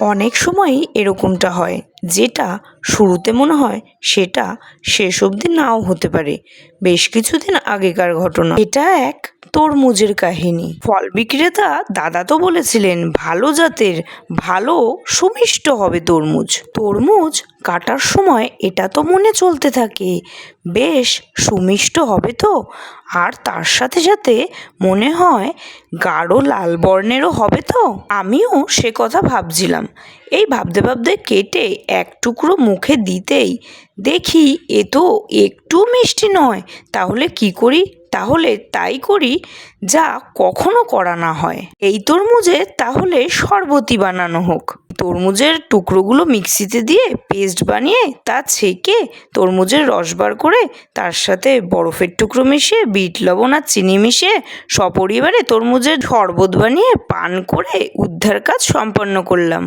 অনেক সময়ই এরকমটা হয় যেটা শুরুতে মনে হয় সেটা শেষ অবধি নাও হতে পারে। বেশ কিছুদিন আগেকার ঘটনা। এটা এক তরমুজের কাহিনী। ফল বিক্রেতা দাদা তো বলেছিলেন, ভালো জাতের, ভালো সুমিষ্ট হবে তরমুজ। তরমুজ কাটার সময় এটা তো মনে চলতে থাকে, বেশ সুমিষ্ট হবে তো। আর তার সাথে সাথে মনে হয় গাঢ় লাল বর্ণেরও হবে তো। আমিও সে কথা ভাবছিলাম। এই ভাবতে ভাবতে কেটে এক টুকরো মুখে দিতেই দেখি এ তো একটু মিষ্টি নয়, তাহলে কি করি? তাহলে তাই করি যা কখনো করা না হয়। এই তরমুজে তাহলে শরবতি বানানো হোক। তরমুজের টুকরোগুলো মিক্সিতে দিয়ে পেস্ট বানিয়ে তা ছেঁকে তরমুজের রস বার করে তার সাথে বরফের টুকরো মিশিয়ে, বিট, লবণ আর চিনি মিশিয়ে সপরিবারে তরমুজের শরবত বানিয়ে পান করে উদ্ধার কাজ সম্পন্ন করলাম।